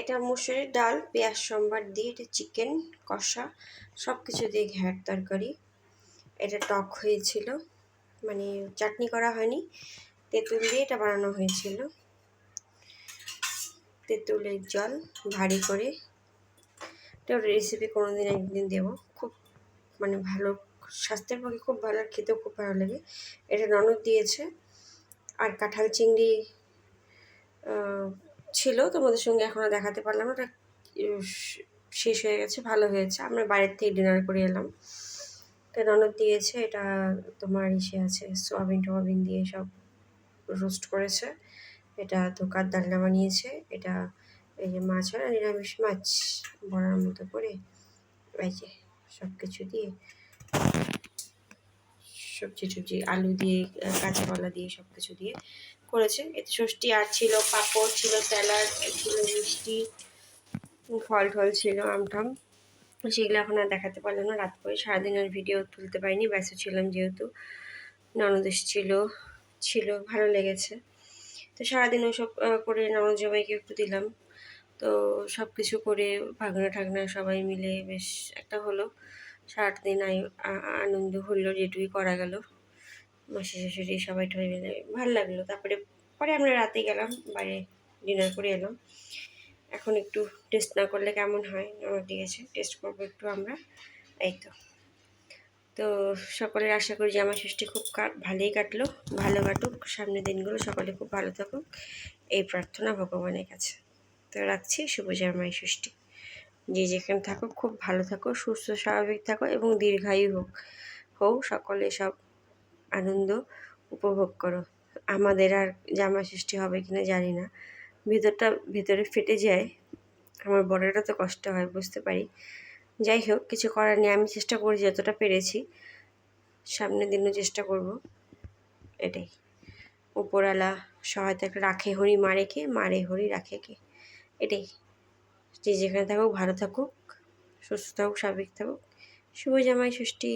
এটা মুসুরির ডাল, পেঁয়াজ সম্বার দিয়ে, এটা চিকেন, কষা সব কিছু দিয়ে ঘ্যাট তরকারি। এটা টক হয়েছিল মানে চাটনি করা হয়নি, তেঁতুল দিয়ে এটা বানানো হয়েছিল। তেঁতুলের জল ভারী করে, এটা রেসিপি কোনো দিন একদিন দেবো। খুব মানে ভালো, স্বাস্থ্যের পক্ষে খুব ভালো, আর খেতেও খুব ভালো লাগে। এটা ননদ দিয়েছে। আর কাঁঠাল চিংড়ি ছিল, তোমাদের সঙ্গে এখনও দেখাতে পারলাম ওটা শেষ হয়ে গেছে, ভালো হয়েছে। আমরা বাইরের থেকে ডিনার করে এলাম। তো ননদ দিয়েছে, এটা তোমার ইসে আছে, সোয়াবিন টোয়াবিন দিয়ে সব রোস্ট করেছে। এটা ধোকার ডালনা বানিয়েছে? এটা এই যে মাছ হয় নিরামিষ মাছ, বড়ার মতো করে। এই যে সব কিছু দিয়ে সবজি টবজি আলু দিয়ে কাঁচা কলা দিয়ে সব কিছু দিয়ে করেছে। এতে ষষ্ঠী আর ছিল পাঁপড়, ছিল স্যালাড, ছিল মিষ্টি, ফল টল ছিল আমটাম সেগুলো এখন আর দেখাতে পারলাম না, রাত করে। সারাদিনের ভিডিও তুলতে পারিনি, ব্যস্ত ছিলাম যেহেতু। ননদেশ ছিল ছিল, ভালো লেগেছে। তো সারাদিন ওসব করে ননদ জবাইকে একটু দিলাম। তো সব কিছু করে ভাগনা ঠাগনা সবাই মিলে বেশ একটা হলো। সারাটা দিন আনন্দ হলো, যেটুকুই করা গেল। মাসি শাশুড়ি সবাই টবাই মিলে ভালো লাগল। তারপরে, পরে আমরা রাতে গেলাম, বাইরে ডিনার করে এলাম। এখন একটু টেস্ট না করলে কেমন হয়? আমার দিয়েছে টেস্ট করব একটু আমরা। এই তো। তো সকলের আশা করি যে আমার ষষ্ঠী খুব ভালোই কাটলো, ভালো কাটুক। সামনের দিনগুলো সকলে খুব ভালো থাকুক। এই প্রার্থনা ভগবানের কাছে। তো রাখছি। শুভ জামাই ষষ্ঠী। যে যেখানে থাকো, খুব ভালো থাকো, সুস্থ, স্বাভাবিক থাকো এবং দীর্ঘায়ু হোক হোক সকলে সব আনন্দ উপভোগ করো। আমাদের আর জামা সৃষ্টি হবে কি না জানি না। ভিতরটা, ভেতরে ফেটে যায়, আমার বড়টা তো কষ্ট হয়, বুঝতে পারি। যাই হোক, কিছু করার নেই, আমি চেষ্টা করি যতটা পেরেছি। সামনের দিনও চেষ্টা করব, এটাই। উপরওয়ালা সহায়তা রাখে হরি, মারে কে? মারে হরি, রাখে কে? এটাই। যে যেখানে থাকুক ভালো থাকুক সুস্থ থাকুক স্বাভাবিক থাকুক। শুভ জামাই ষষ্ঠী।